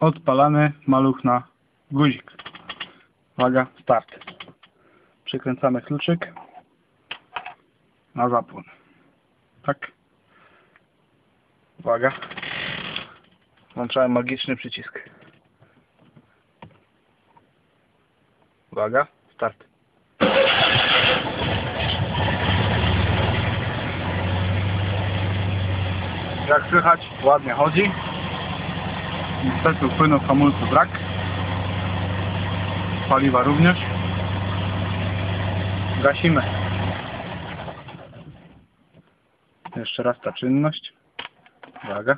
odpalamy maluch na guzik. Uwaga, start. Przykręcamy kluczyk na zapłon. Tak. Uwaga. Włączałem magiczny przycisk. Uwaga, start. Jak słychać, ładnie chodzi. Niestety upłynął w hamulcu brak. Paliwa również. Gasimy. Jeszcze raz ta czynność. Uwaga.